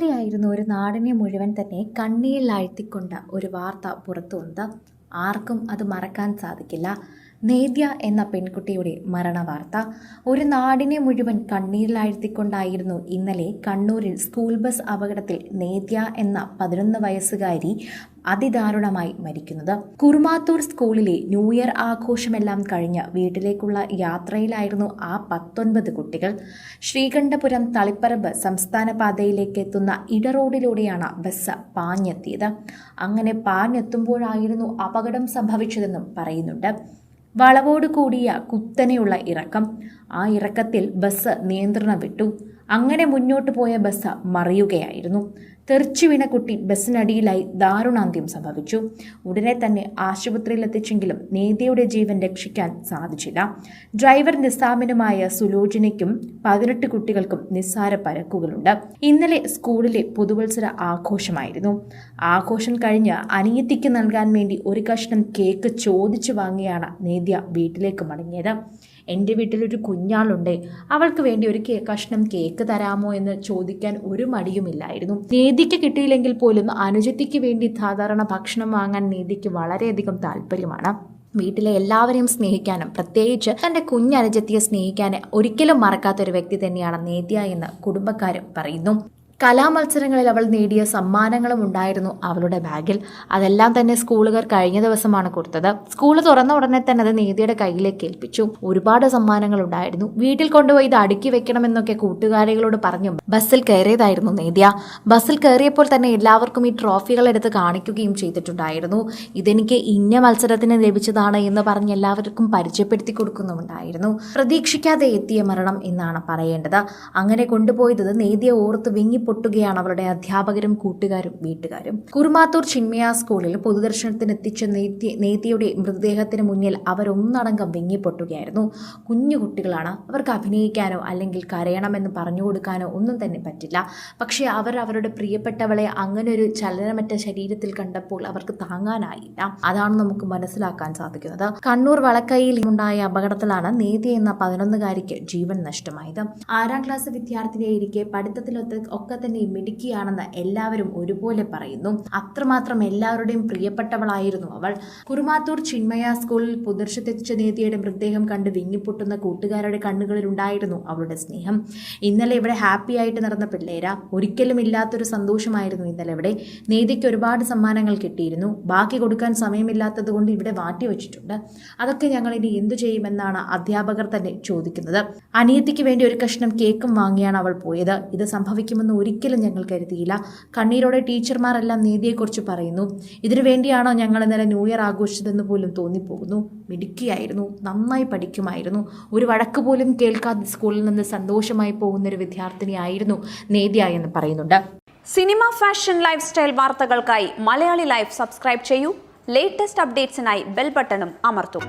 ഇന്നലെയായിരുന്നു ഒരു നാടിനെ മുഴുവൻ തന്നെ കണ്ണീരിലാഴ്ത്തിക്കൊണ്ട ഒരു വാർത്ത പുറത്തു വന്നത് ആർക്കും അത് മറക്കാൻ സാധിക്കില്ല. നേദ്യ എന്ന പെൺകുട്ടിയുടെ മരണവാർത്ത ഒരു നാടിനെ മുഴുവൻ കണ്ണീരിലാഴ്ത്തിക്കൊണ്ടായിരുന്നു ഇന്നലെ കണ്ണൂരിൽ സ്കൂൾ ബസ് അപകടത്തിൽ നേദ്യ എന്ന പതിനൊന്ന് വയസ്സുകാരി അതിദാരുണമായി മരിക്കുന്നത്. കുറുമാത്തൂർ സ്കൂളിലെ ന്യൂ ഇയർ ആഘോഷമെല്ലാം കഴിഞ്ഞ് വീട്ടിലേക്കുള്ള യാത്രയിലായിരുന്നു ആ പത്തൊൻപത് കുട്ടികൾ. ശ്രീകണ്ഠപുരം തളിപ്പറമ്പ് സംസ്ഥാന പാതയിലേക്ക് എത്തുന്ന ഇടറോഡിലൂടെയാണ് ബസ് പാഞ്ഞെത്തിയത്. അങ്ങനെ പാഞ്ഞെത്തുമ്പോഴായിരുന്നു അപകടം സംഭവിച്ചതെന്നും പറയുന്നുണ്ട്. വളവോട് കൂടിയ കുത്തനെയുള്ള ഇറക്കം. ആ ഇറക്കത്തിൽ ബസ് നിയന്ത്രണം വിട്ടു അങ്ങനെ മുന്നോട്ട് പോയ ബസ് മറിയുകയായിരുന്നു. തെറിച്ചു വീണ കുട്ടി ബസ്സിനടിയിലായി ദാരുണാന്ത്യം സംഭവിച്ചു. ഉടനെ തന്നെ ആശുപത്രിയിൽ എത്തിച്ചെങ്കിലും നേതിയുടെ ജീവൻ രക്ഷിക്കാൻ സാധിച്ചില്ല. ഡ്രൈവർ നിസാമിനുമായ സുലോചനയ്ക്കും പതിനെട്ട് കുട്ടികൾക്കും നിസ്സാര പരക്കുകളുണ്ട്. ഇന്നലെ സ്കൂളിലെ പുതുവത്സര ആഘോഷമായിരുന്നു. ആഘോഷം കഴിഞ്ഞ് അനിയത്തിക്ക് നൽകാൻ വേണ്ടി ഒരു കഷ്ണം കേക്ക് ചോദിച്ചു വാങ്ങിയാണ് നേദ്യ വീട്ടിലേക്ക് മടങ്ങിയത്. എന്റെ വീട്ടിലൊരു കുഞ്ഞാളുണ്ട്. അവൾക്ക് വേണ്ടി ഒരു കേ കഷ്ണം കേക്ക് തരാമോ എന്ന് ചോദിക്കാൻ ഒരു മടിയുമില്ലായിരുന്നു നീതിക്ക് കിട്ടിയില്ലെങ്കിൽ പോലും അനുജത്തിക്ക് വേണ്ടി സാധാരണ ഭക്ഷണം വാങ്ങാൻ നീതിക്ക് വളരെയധികം താല്പര്യമാണ്. വീട്ടിലെ എല്ലാവരെയും സ്നേഹിക്കാനും പ്രത്യേകിച്ച് തന്റെ കുഞ്ഞനുജത്തിയെ സ്നേഹിക്കാൻ ഒരിക്കലും മറക്കാത്ത ഒരു വ്യക്തി തന്നെയാണ് നേദ്യ എന്ന് കുടുംബക്കാരും പറയുന്നു. കലാമത്സരങ്ങളിൽ അവൾ നേടിയ സമ്മാനങ്ങളും ഉണ്ടായിരുന്നു അവളുടെ ബാഗിൽ. അതെല്ലാം തന്നെ സ്കൂളുകാർ കഴിഞ്ഞ ദിവസമാണ് കൊടുത്തത്. സ്കൂൾ തുറന്ന ഉടനെ തന്നെ അത് നീതിയുടെ കയ്യിലേക്ക് ഏൽപ്പിച്ചു. ഒരുപാട് സമ്മാനങ്ങൾ ഉണ്ടായിരുന്നു. വീട്ടിൽ കൊണ്ടുപോയി ഇത് അടുക്കി വെക്കണമെന്നൊക്കെ കൂട്ടുകാരികളോട് പറഞ്ഞു ബസ്സിൽ കയറിയതായിരുന്നു നേദ്യ ബസ്സിൽ കയറിയപ്പോൾ തന്നെ എല്ലാവർക്കും ഈ ട്രോഫികൾ എടുത്ത് കാണിക്കുകയും ചെയ്തിട്ടുണ്ടായിരുന്നു. ഇതെനിക്ക് ഇന്ന മത്സരത്തിന് ലഭിച്ചതാണ് എന്ന് പറഞ്ഞ് എല്ലാവർക്കും പരിചയപ്പെടുത്തി കൊടുക്കുന്നുമുണ്ടായിരുന്നു. പ്രതീക്ഷിക്കാതെ എത്തിയ മരണം എന്നാണ് പറയേണ്ടത്. അങ്ങനെ കൊണ്ടുപോയത് നേദ്യ ഓർത്ത് വിങ്ങി പൊട്ടുകയാണ് അവരുടെ അധ്യാപകരും കൂട്ടുകാരും വീട്ടുകാരും. കുറുമാത്തൂർ ചിന്മയ സ്കൂളിൽ പൊതുദർശനത്തിന് എത്തിച്ച നേതിയുടെ മൃതദേഹത്തിന് മുന്നിൽ അവരൊന്നടങ്കം വിങ്ങിപ്പൊട്ടുകയായിരുന്നു. കുഞ്ഞു കുട്ടികളാണ്. അവർക്ക് അഭിനയിക്കാനോ അല്ലെങ്കിൽ കരയണമെന്ന് പറഞ്ഞു കൊടുക്കാനോ ഒന്നും തന്നെ പറ്റില്ല. പക്ഷേ അവർ അവരുടെ പ്രിയപ്പെട്ടവളെ അങ്ങനെ ഒരു ചലനമറ്റ ശരീരത്തിൽ കണ്ടപ്പോൾ അവർക്ക് താങ്ങാനായില്ല. അതാണ് നമുക്ക് മനസ്സിലാക്കാൻ സാധിക്കുന്നത്. കണ്ണൂർ വളക്കൈയിൽ ഉണ്ടായ അപകടത്തിലാണ് നേതി എന്ന പതിനൊന്നുകാരിക്ക് ജീവൻ നഷ്ടമായത്. ആറാം ക്ലാസ് വിദ്യാർത്ഥിനിയായിരിക്കെ പഠിത്തത്തിലൊത്ത ഒക്കെ തന്നെ മിടുക്കിയാണെന്ന് എല്ലാവരും ഒരുപോലെ പറയുന്നു. അത്രമാത്രം എല്ലാവരുടെയും പ്രിയപ്പെട്ടവളായിരുന്നു അവൾ. കുറുമാത്തൂർ ചിന്മയ സ്കൂളിൽ പുദർശത്തെത്തിച്ച നേതിയുടെ മൃതദേഹം കണ്ട് വിങ്ങിപ്പൊട്ടുന്ന കൂട്ടുകാരുടെ കണ്ണുകളിൽ ഉണ്ടായിരുന്നു അവളുടെ സ്നേഹം. ഇന്നലെ ഇവിടെ ഹാപ്പി ആയിട്ട് നടന്ന പിള്ളേര. ഒരിക്കലും ഇല്ലാത്തൊരു സന്തോഷമായിരുന്നു ഇന്നലെ ഇവിടെ. നേതിക്ക് ഒരുപാട് സമ്മാനങ്ങൾ കിട്ടിയിരുന്നു. ബാക്കി കൊടുക്കാൻ സമയമില്ലാത്തത് കൊണ്ട് ഇവിടെ മാറ്റി വെച്ചിട്ടുണ്ട്. അതൊക്കെ ഞങ്ങൾ ഇനി എന്തു ചെയ്യുമെന്നാണ് അധ്യാപകർ തന്നെ ചോദിക്കുന്നത്. അനിയത്തിക്ക് വേണ്ടി ഒരു കഷ്ണം കേക്കും വാങ്ങിയാണ് അവൾ പോയത്. ഇത് സംഭവിക്കുമെന്ന് ഒരിക്കലും ഞങ്ങൾ കരുതിയില്ല. കണ്ണീരോടെ ടീച്ചർമാരെല്ലാം നീതിയെക്കുറിച്ച് പറയുന്നു. ഇതിനു വേണ്ടിയാണോ ഞങ്ങൾ ഇന്നലെ ന്യൂ ഇയർ ആഘോഷിച്ചതെന്ന് പോലും തോന്നിപ്പോകുന്നു. മിടുക്കിയായിരുന്നു. നന്നായി പഠിക്കുമായിരുന്നു. ഒരു വഴക്ക് പോലും കേൾക്കാതെ സ്കൂളിൽ നിന്ന് സന്തോഷമായി പോകുന്ന ഒരു വിദ്യാർത്ഥിനിയായിരുന്നു നേദ്യ എന്ന് പറയുന്നുണ്ട്. സിനിമ ഫാഷൻ ലൈഫ് സ്റ്റൈൽ വാർത്തകൾക്കായി മലയാളി ലൈഫ് സബ്സ്ക്രൈബ് ചെയ്യൂ. ലേറ്റസ്റ്റ് അപ്ഡേറ്റ്സിനായി ബെൽ ബട്ടണും അമർത്തും.